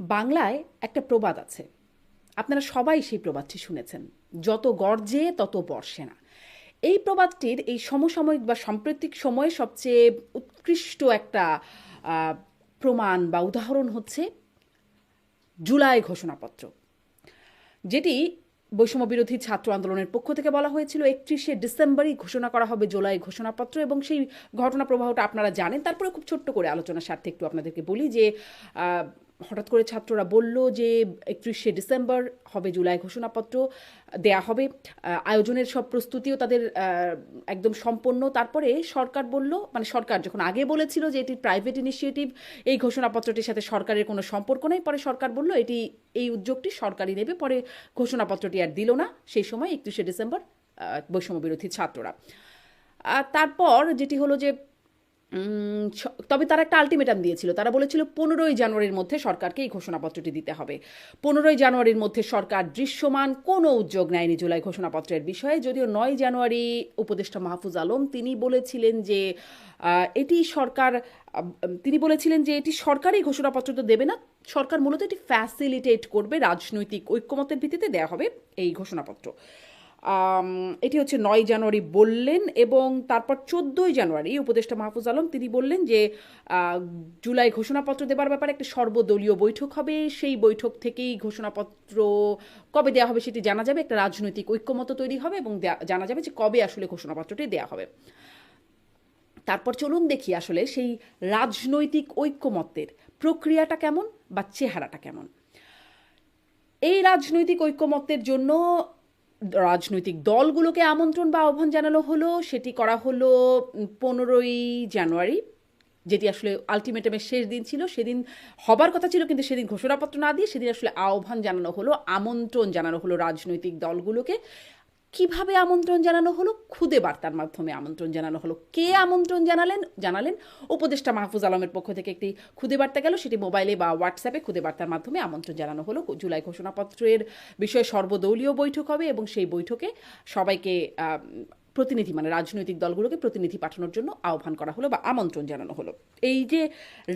বাংলায় একটা প্রবাদ আছে। আপনারা সবাই সেই প্রবাদটি শুনেছেন। যত গর্জে তত বর্ষে না। এই প্রবাদটির এই সমসাময়িক বা সাম্প্রতিক সময়ে সবচেয়ে উৎকৃষ্ট একটা প্রমাণ বা উদাহরণ হচ্ছে জুলাই ঘোষণাপত্র। যেটি বৈষম্য বিরোধী ছাত্র আন্দোলনের পক্ষ থেকে বলা হয়েছিল, একত্রিশে ডিসেম্বরই ঘোষণা করা হবে জুলাই ঘোষণাপত্র এবং সেই ঘটনা প্রবাহটা আপনারা জানেন। তারপরে খুব ছোট্ট করে আলোচনার স্বার্থে একটু আপনাদেরকে বলি যে হঠাৎ করে ছাত্ররা বলল যে একত্রিশে ডিসেম্বর হবে জুলাই ঘোষণাপত্র, দেয়া হবে। আয়োজনের সব প্রস্তুতিও তাদের একদম সম্পন্ন। তারপরে সরকার বলল মানে সরকার যখন আগে বলেছিল যে এটি প্রাইভেট ইনিশিয়েটিভ এই ঘোষণাপত্রটির সাথে সরকারের কোনো সম্পর্ক নেই। পরে সরকার বলল, এটি, এই উদ্যোগটি সরকারই নেবে। পরে ঘোষণাপত্রটি আর দিল না। সেই সময় একত্রিশে ডিসেম্বর বৈষম্য বিরোধী ছাত্ররা। তারপর যেটি হলো যে তবে তারা একটা আলটিমেটাম দিয়েছিল। তারা বলেছিল, পনেরোই জানুয়ারির মধ্যে সরকারকে এই ঘোষণাপত্রটি দিতে হবে। পনেরোই জানুয়ারির মধ্যে সরকার দৃশ্যমান, কোনো উদ্যোগ নেয়নি জুলাই ঘোষণাপত্রের বিষয়ে। যদিও নয় জানুয়ারি উপদেষ্টা মাহফুজ আলম তিনি বলেছিলেন যে এটি সরকার তিনি বলেছিলেন যে, এটি সরকারই ঘোষণাপত্র তো দেবে না। সরকার মূলত এটি ফ্যাসিলিটেট করবে, রাজনৈতিক ঐক্যমতের ভিত্তিতে দেয়া হবে এই ঘোষণাপত্র। এটি হচ্ছে নয় জানুয়ারি বললেন এবং তারপর চোদ্দোই জানুয়ারি উপদেষ্টা মাহফুজ আলম তিনি বললেন যে জুলাই ঘোষণাপত্র দেবার ব্যাপারে একটা সর্বদলীয় বৈঠক হবে। সেই বৈঠক থেকেই ঘোষণাপত্র কবে দেওয়া হবে সেটি জানা যাবে। একটা রাজনৈতিক ঐক্যমত তৈরি হবে এবং জানা যাবে যে কবে আসলে ঘোষণাপত্রটি দেওয়া হবে। তারপর চলুন দেখি আসলে সেই রাজনৈতিক ঐক্যমত্যের প্রক্রিয়াটা কেমন বা চেহারাটা কেমন। এই রাজনৈতিক ঐক্যমত্যের জন্য রাজনৈতিক দলগুলোকে আমন্ত্রণ বা আহ্বান জানানো হলো, সেটি করা হলো পনেরোই জানুয়ারি, যেটি আসলে আলটিমেটামের শেষ দিন ছিল। সেদিন হবার কথা ছিল, কিন্তু সেদিন ঘোষণাপত্র না দিয়ে সেদিন আসলে আহ্বান জানানো হলো, আমন্ত্রণ জানানো হলো রাজনৈতিক দলগুলোকে। কীভাবে আমন্ত্রণ জানানো হলো? খুদে বার্তার মাধ্যমে আমন্ত্রণ জানানো হলো। কে আমন্ত্রণ জানালেন? জানালেন উপদেষ্টা মাহফুজ আলমের পক্ষ থেকে একটি খুদে বার্তা গেল। সেটি মোবাইলে বা হোয়াটসঅ্যাপে খুদে বার্তার মাধ্যমে আমন্ত্রণ জানানো হলো। জুলাই ঘোষণাপত্রের বিষয়ে সর্বদলীয় বৈঠক হবে এবং সেই বৈঠকে সবাইকে প্রতিনিধি মানে রাজনৈতিক দলগুলোকে প্রতিনিধি পাঠানোর জন্য আহ্বান করা হলো বা আমন্ত্রণ জানানো হলো। এই যে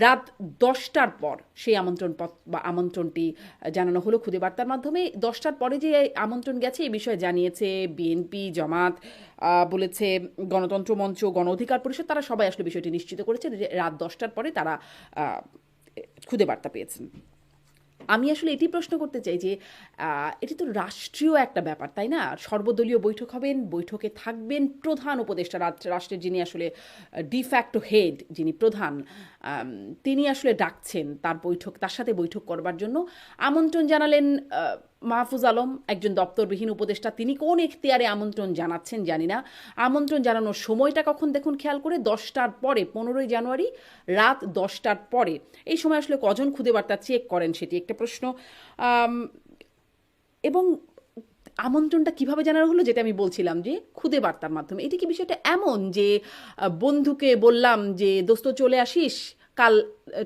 রাত দশটার পর সেই আমন্ত্রণ বা আমন্ত্রণটি জানানো হলো খুদে বার্তার মাধ্যমে, দশটার পরে যে আমন্ত্রণ গেছে এই বিষয়ে জানিয়েছে বিএনপি জামাত বলেছে গণতন্ত্র মঞ্চ, গণ অধিকার পরিষদ, তারা সবাই আসলে বিষয়টি নিশ্চিত করেছে যে রাত দশটার পরে তারা খুদে বার্তা পেয়েছেন। আমি আসলে এটি প্রশ্ন করতে চাই যে এটি তো রাষ্ট্রীয় একটা ব্যাপার, তাই না? সর্বদলীয় বৈঠক হবেন, বৈঠকে থাকবেন প্রধান উপদেষ্টা রাষ্ট্রের যিনি আসলে ডিফ্যাক্টো হেড যিনি প্রধান তিনি আসলে ডাকছেন তার বৈঠক, তার সাথে বৈঠক করবার জন্য। আমন্ত্রণ জানালেন মাহফুজ আলম, একজন দপ্তরবিহীন উপদেষ্টা, তিনি কোন এখতিয়ারে আমন্ত্রণ জানাচ্ছেন জানি না। আমন্ত্রণ জানানোর সময়টা কখন দেখুন খেয়াল করে, দশটার পরে, পনেরোই জানুয়ারি রাত দশটার পরে। এই সময় আসলে কজন খুদে বার্তা চেক করেন সেটি একটা প্রশ্ন। এবং আমন্ত্রণটা কীভাবে জানানো হলো যেটা আমি বলছিলাম যে খুদে বার্তার মাধ্যমে। এটি কি বিষয়টা এমন যে বন্ধুকে বললাম যে, দোস্ত চলে আসিস? কাল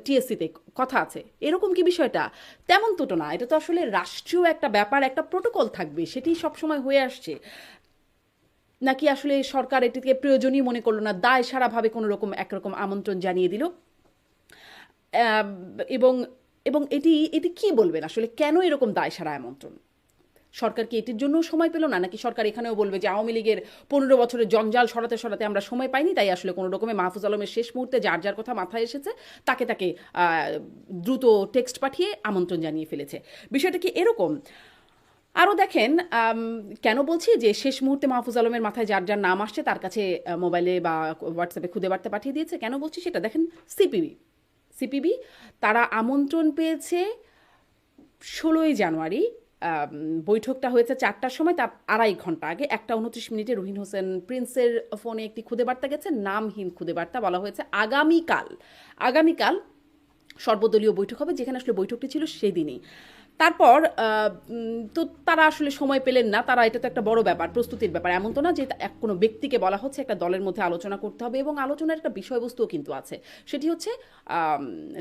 টিএসসিতে কথা আছে। এরকম কি বিষয়টা? তেমন তো না। এটা তো আসলে রাষ্ট্রীয় একটা ব্যাপার, একটা প্রোটোকল থাকবে, সেটি সবসময় হয়ে আসছে। নাকি আসলে সরকার এটিকে প্রয়োজনীয় মনে করল না, দায় সারাভাবে কোনো রকম একরকম আমন্ত্রণ জানিয়ে দিল? এবং এবং এটি এটি কি বলবেন? আসলে কেন এরকম দায় সারা আমন্ত্রণ? সরকার কি এটির জন্য সময় পেল না, নাকি সরকার এখানেও বলবে যে আওয়ামী লীগের পনেরো বছরের জঞ্জাল সরাতে সরাতে আমরা সময় পাইনি, তাই আসলে কোনো রকমে মাহফুজ আলমের শেষ মুহূর্তে যার যার কথা মাথায় এসেছে, তাকে তাকে দ্রুত টেক্সট পাঠিয়ে আমন্ত্রণ জানিয়ে ফেলেছে। বিষয়টা কি এরকম? আরও দেখেন কেন বলছি যে শেষ মুহূর্তে মাহফুজ আলমের মাথায় যার যার নাম আসছে, তার কাছে মোবাইলে বা হোয়াটসঅ্যাপে খুদে বার্তা পাঠিয়ে দিয়েছে, কেন বলছি সেটা দেখেন সিপিবি। সিপিবি, তারা আমন্ত্রণ পেয়েছে ষোলোই জানুয়ারি বৈঠকটা হয়েছে চারটার সময় তার আড়াই ঘণ্টা আগে। একটা উনত্রিশ মিনিটে রুহিন হোসেন প্রিন্সের ফোনে একটি খুদে বার্তা গেছে, নামহীন খুদে বার্তা বলা হয়েছে। আগামীকাল আগামীকাল সর্বদলীয় বৈঠক হবে, যেখানে আসলে বৈঠকটি ছিল সেদিনই। তারপর তো তারা আসলে সময় পেলেন না। তারা, এটা তো একটা বড় ব্যাপার, প্রস্তুতির ব্যাপার। এমন তো না যে, এক কোনো ব্যক্তিকে বলা হচ্ছে একটা দলের মধ্যে আলোচনা করতে হবে এবং আলোচনার একটা বিষয়বস্তুও কিন্তু আছে। সেটি হচ্ছে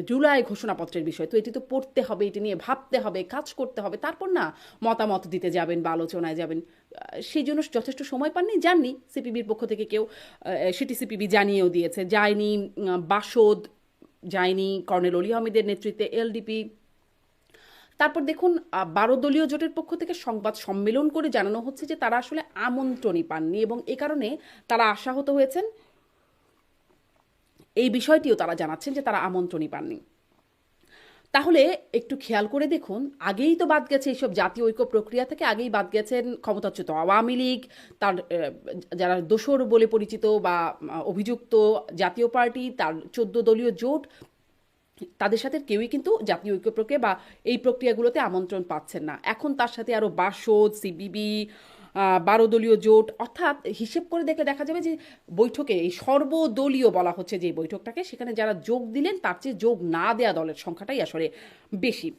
জুলাই ঘোষণাপত্রের বিষয়। তো এটি তো পড়তে হবে, এটি নিয়ে ভাবতে হবে, কাজ করতে হবে। তারপর না, মতামত দিতে যাবেন বা আলোচনায় যাবেন। সেই জন্য যথেষ্ট সময় পাননি, যাননি। সিপিবির পক্ষ থেকে কেউ সেটি সিপিবি জানিয়েও দিয়েছে। যায়নি বাসদ, যায়নি কর্নেল অলি আহমেদের নেতৃত্বে, এলডিপি তারপর দেখুন বারো দলীয় জোটের পক্ষ থেকে সংবাদ সম্মেলন করে জানানো হচ্ছে যে তারা আসলে আমন্ত্রণই পাননি এবং এ কারণে তারা আশাহত হয়েছেন। এই বিষয়টিও তারা জানাচ্ছেন যে তারা আমন্ত্রণই পাননি। তাহলে একটু খেয়াল করে দেখুন, আগেই তো বাদ গেছে এইসব জাতীয় ঐক্য প্রক্রিয়া থেকে, আগেই বাদ গেছেন ক্ষমতাচ্যুত আওয়ামী লীগ, তার যারা দোসর বলে পরিচিত বা অভিযুক্ত জাতীয় পার্টি, তার চোদ্দ দলীয় জোট তাদের সাথে কেউই কিন্তু জাতীয় ঐক্য প্রক্রিয়া বা এই প্রক্রিয়াগুলোতে আমন্ত্রণ পাচ্ছেন না। এখন তার সাথে আরও বাসদ সিবিবি বারো দলীয় জোট, অর্থাৎ হিসেব করে দেখলে দেখা যাবে যে বৈঠকে এই সর্বদলীয় বলা হচ্ছে যে বৈঠকটাকে, সেখানে যারা যোগ দিলেন তার চেয়ে যোগ না দেয়া দলের সংখ্যাটাই আসলে বেশি।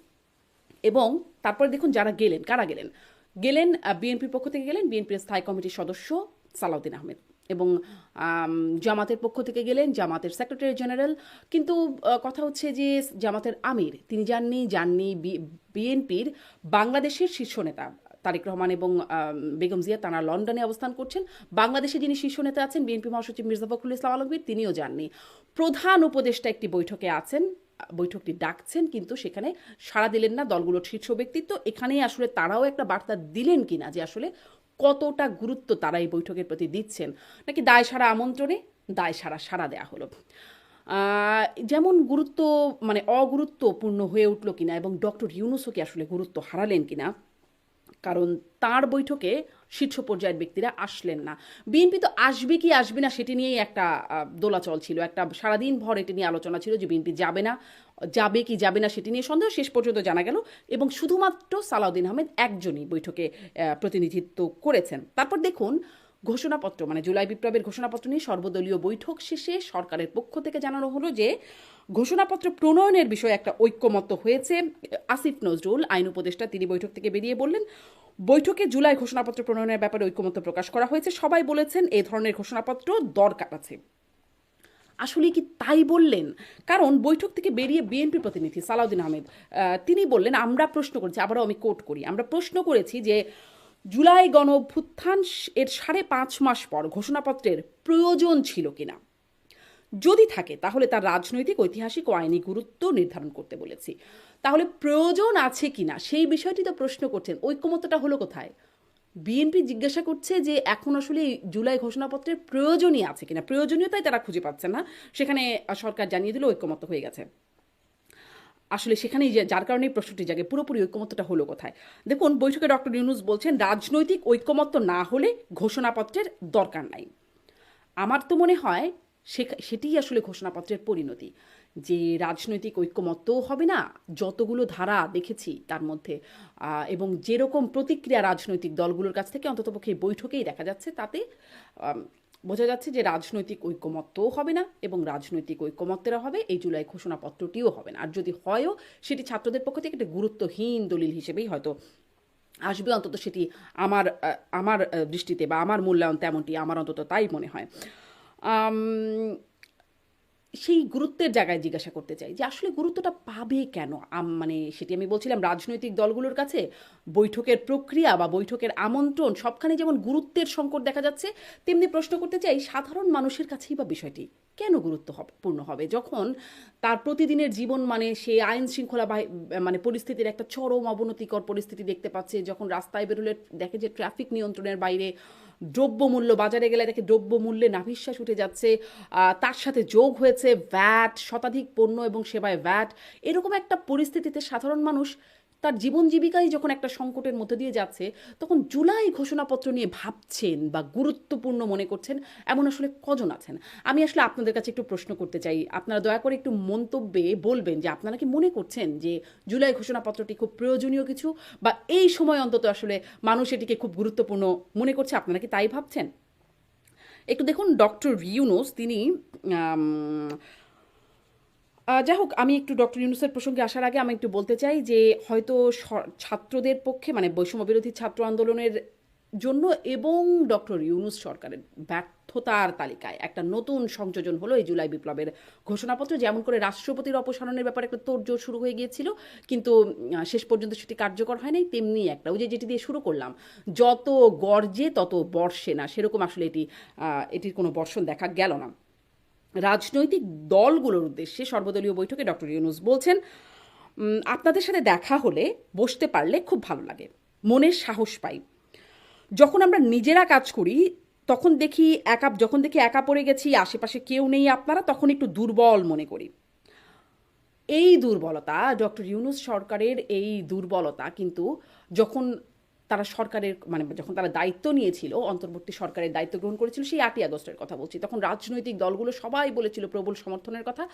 এবং তারপরে দেখুন যারা গেলেন, কারা গেলেন? গেলেন বিএনপির পক্ষ থেকে গেলেন বিএনপির স্থায়ী কমিটির সদস্য সালাউদ্দিন আহমেদ। এবং জামাতের পক্ষ থেকে গেলেন জামাতের সেক্রেটারি জেনারেল। কিন্তু কথা হচ্ছে যে জামাতের আমির, তিনি যাননি যাননি বিএনপির বাংলাদেশের শীর্ষ নেতা। তারেক রহমান এবং বেগম জিয়া তারা লন্ডনে অবস্থান করছেন। বাংলাদেশে যিনি শীর্ষ নেতা আছেন, বিএনপি মহাসচিব মির্জা ফখরুল ইসলাম আলমগীর, তিনিও যাননি প্রধান উপদেষ্টা একটি বৈঠকে আছেন, বৈঠকটি ডাকছেন, কিন্তু সেখানে সাড়া দিলেন না দলগুলোর শীর্ষ ব্যক্তিত্ব। এখানেই আসলে তারাও একটা বার্তা দিলেন কিনা যে আসলে কতটা গুরুত্ব তারা এই বৈঠকের প্রতি দিচ্ছেন? নাকি দায় সারা আমন্ত্রণে? দায় সারা সারা দেয়া হলো। যেমন গুরুত্ব মানে অগুরুত্বপূর্ণ হয়ে উঠল কিনা এবং ডক্টর ইউনুসও কি আসলে গুরুত্ব হারালেন কিনা? কারণ তার বৈঠকে শীর্ষ পর্যায়ের ব্যক্তিরা আসলেন না। বিএনপি তো আসবে কি আসবে না সেটি নিয়েই একটা দোলাচল ছিল। একটা সারাদিন ভর এটি নিয়ে আলোচনা ছিল যে বিএনপি যাবে না, যাবে কি যাবে না সেটি নিয়ে সন্দেহ শেষ পর্যন্ত জানা গেল এবং শুধুমাত্র সালাউদ্দিন আহমেদ একজনই বৈঠকে প্রতিনিধিত্ব করেছেন। তারপর দেখুন ঘোষণাপত্র মানে জুলাই বিপ্লবের ঘোষণাপত্র নিয়ে সর্বদলীয় বৈঠক শেষে সরকারের পক্ষ থেকে জানানো হলো যে, ঘোষণাপত্র প্রণয়নের বিষয়ে একটা ঐক্যমত্য হয়েছে। আসিফ নজরুল, আইন উপদেষ্টা, তিনি বৈঠক থেকে বেরিয়ে বললেন, বৈঠকে জুলাই ঘোষণাপত্র প্রণয়নের ব্যাপারে ঐক্যমত্য প্রকাশ করা হয়েছে। সবাই বলেছেন এই ধরনের ঘোষণাপত্র দরকার আছে। আসলে কি তাই বললেন? কারণ বৈঠক থেকে বেরিয়ে বিএনপি প্রতিনিধি সালাউদ্দিন আহমেদ তিনি বললেন, আমরা প্রশ্ন করেছি, আবারও আমি কোট করি, আমরা প্রশ্ন করেছি যে জুলাই গণ অভ্যুত্থান এর সাড়ে পাঁচ মাস পর ঘোষণাপত্রের প্রয়োজন ছিল কিনা? যদি থাকে, তাহলে তার রাজনৈতিক, ঐতিহাসিক ও আইনি গুরুত্ব নির্ধারণ করতে বলেছি। তাহলে প্রয়োজন আছে কিনা? সেই বিষয়টি তো প্রশ্ন করছেন। ঐক্যমত্যটা হলো কোথায়? বিএনপি জিজ্ঞাসা করছে যে, এখন আসলে জুলাই ঘোষণাপত্রের প্রয়োজনই আছে কিনা? প্রয়োজনীয়তাই তারা খুঁজে পাচ্ছেন না। সেখানে সরকার জানিয়ে দিল, ঐক্যমত্য হয়ে গেছে। আসলে সেখানেই যার কারণে প্রশ্নটি জাগে। পুরোপুরি ঐক্যমত্যটা হলো কোথায়? দেখুন, বৈঠকে ডক্টর ইউনুস বলছেন, রাজনৈতিক ঐক্যমত্য না হলে ঘোষণাপত্রের দরকার নাই। আমার তো মনে হয় সেটিই আসলে ঘোষণাপত্রের পরিণতি। যে রাজনৈতিক ঐক্যমত্যও হবে না, যতগুলো ধারা দেখেছি তার মধ্যে এবং যেরকম প্রতিক্রিয়া রাজনৈতিক দলগুলোর কাছ থেকে অন্ততপক্ষে বৈঠকেই দেখা যাচ্ছে, তাতে বোঝা যাচ্ছে যে রাজনৈতিক ঐক্যমত্যও হবে না এবং রাজনৈতিক ঐক্যমত্যেরা হবে, এই জুলাই ঘোষণাপত্রটিও হবে না। আর যদি হয়ও, সেটি ছাত্রদের পক্ষ থেকে একটা গুরুত্বহীন দলিল হিসেবেই হয়তো আসবে, অন্তত সেটি আমার আমার দৃষ্টিতে বা আমার মূল্যায়ন তেমনটি আমার অন্তত তাই মনে হয়। সেই গুরুত্বের জায়গায় জিজ্ঞাসা করতে চাই যে আসলে গুরুত্বটা পাবে কেন? মানে সেটি আমি বলছিলাম রাজনৈতিক দলগুলোর কাছে বৈঠকের প্রক্রিয়া বা বৈঠকের আমন্ত্রণ সবখানে যেমন গুরুত্বের সংকট দেখা যাচ্ছে, তেমনি প্রশ্ন করতে চাই সাধারণ মানুষের কাছেই বা বিষয়টি কেন গুরুত্ব হবে যখন তার প্রতিদিনের জীবন মানে সে আইন শৃঙ্খলা মানে পরিস্থিতির একটা চরম অবনতিকর পরিস্থিতি দেখতে পাচ্ছে, যখন রাস্তায় বেরোলে দেখে যে ট্রাফিক নিয়ন্ত্রণের বাইরে দ্রব্যমূল্য, বাজারে গেলে দেখে দ্রব্যমূল্যে নাভিশ্বাস উঠে যাচ্ছে। তার সাথে যোগ হয়েছে ভ্যাট শতাধিক পণ্য এবং সেবায় ভ্যাট এরকম একটা পরিস্থিতিতে সাধারণ মানুষ তার জীবন জীবিকাই যখন একটা সংকটের মধ্যে দিয়ে যাচ্ছে, তখন জুলাই ঘোষণাপত্র নিয়ে ভাবছেন বা গুরুত্বপূর্ণ মনে করছেন এমন আসলে কজন আছেন? আমি আসলে আপনাদের কাছে একটু প্রশ্ন করতে চাই। আপনারা দয়া করে একটু মন্তব্যে বলবেন যে আপনারা কি মনে করছেন যে জুলাই ঘোষণাপত্রটি খুব প্রয়োজনীয় কিছু বা এই সময় অন্তত আসলে মানুষ এটিকে খুব গুরুত্বপূর্ণ মনে করছে? আপনারা কি তাই ভাবছেন? একটু দেখুন, ডক্টর ইউনুস তিনি যাই হোক, আমি একটু ডক্টর ইউনুসের প্রসঙ্গে আসার আগে আমি একটু বলতে চাই যে হয়তো ছাত্রদের পক্ষে মানে বৈষম্য বিরোধী ছাত্র আন্দোলনের জন্য এবং ডক্টর ইউনুস সরকারের ব্যর্থতার তালিকায় একটা নতুন সংযোজন হলো এই জুলাই বিপ্লবের ঘোষণাপত্র। যেমন করে রাষ্ট্রপতির অপসারণের ব্যাপারে একটা তোড়জোড় শুরু হয়ে গিয়েছিল, কিন্তু শেষ পর্যন্ত সেটি কার্যকর হয় নাই, তেমনি একটা। ওই যে যেটি দিয়ে শুরু করলাম, যত গর্জে তত বর্ষে না, সেরকম আসলে এটি এটির কোনো বর্ষণ দেখা গেল না। রাজনৈতিক দলগুলোর উদ্দেশ্যে সর্বদলীয় বৈঠকে ডক্টর ইউনুস বলছেন আপনাদের সাথে দেখা হলে বসতে পারলে খুব ভালো লাগে। মনের সাহস পাই। যখন আমরা নিজেরা কাজ করি, তখন দেখি একা, যখন দেখি একা পড়ে গেছি, আশেপাশে কেউ নেই আপনারা, তখন একটু দুর্বল মনে করি। এই দুর্বলতা, ডক্টর ইউনুস সরকারের এই দুর্বলতা কিন্তু যখন তারা সরকারের মানে যখন তারা দায়িত্ব নিয়েছিল, অন্তর্বর্তী সরকারের দায়িত্ব গ্রহণ করেছিল, সেই আটই আগস্টের কথা বলছি। তখন রাজনৈতিক দলগুলো সবাই বলেছিল প্রবল সমর্থনের কথা।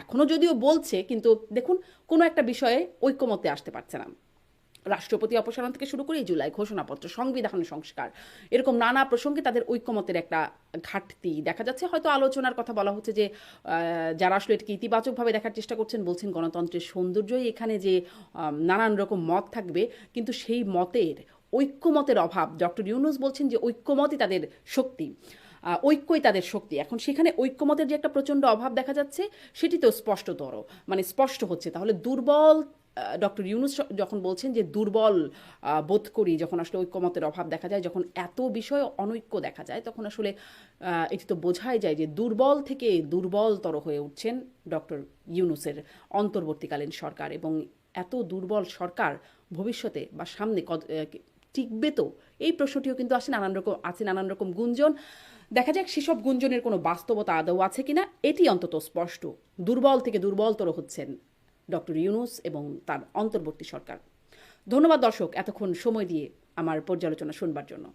এখনও যদিও বলছে, কিন্তু দেখুন, কোনো একটা বিষয়ে ঐক্যমতে আসতে পারছে না। রাষ্ট্রপতি অপসারণ থেকে শুরু করে জুলাই ঘোষণাপত্র, সংবিধান সংস্কার, এরকম নানা প্রসঙ্গে তাদের ঐক্যমতের একটা ঘাটতি দেখা যাচ্ছে। হয়তো আলোচনার কথা বলা হচ্ছে যে যারা আসলে এটাকে ইতিবাচকভাবে দেখার চেষ্টা করছেন, বলছেন গণতন্ত্রের সৌন্দর্যই এখানে যে নানান রকম মত থাকবে। কিন্তু সেই মতের ঐক্যমতের অভাব। ডক্টর ইউনুস বলছেন যে ঐক্যমতই তাদের শক্তি। ঐক্যই তাদের শক্তি। এখন সেখানে ঐক্যমতের যে একটা প্রচণ্ড অভাব দেখা যাচ্ছে, সেটি তো স্পষ্টতর। মানে স্পষ্ট হচ্ছে। তাহলে দুর্বল ডক্টর ইউনুস যখন বলছেন যে দুর্বল বোধ করি, যখন আসলে ঐক্যমতের অভাব দেখা যায়, যখন এত বিষয় অনৈক্য দেখা যায়, তখন আসলে এটি তো বোঝাই যায় যে দুর্বল থেকে দুর্বলতর হয়ে উঠছেন ডক্টর ইউনুসের অন্তর্বর্তীকালীন সরকার। এবং এত দুর্বল সরকার ভবিষ্যতে বা সামনে টিকবে তো? এই প্রশ্নটিও কিন্তু আসে নানান রকম, আছে নানান রকম গুঞ্জন। দেখা যাক সেসব গুঞ্জনের কোনো বাস্তবতা আদৌ আছে কিনা, এটি অন্তত স্পষ্ট। দুর্বল থেকে দুর্বলতর হচ্ছেন ডক্টর ইউনুস এবং তার অন্তর্বর্তী সরকার। ধন্যবাদ দর্শক, এতক্ষণ সময় দিয়ে আমার পর্যালোচনা শুনবার জন্য।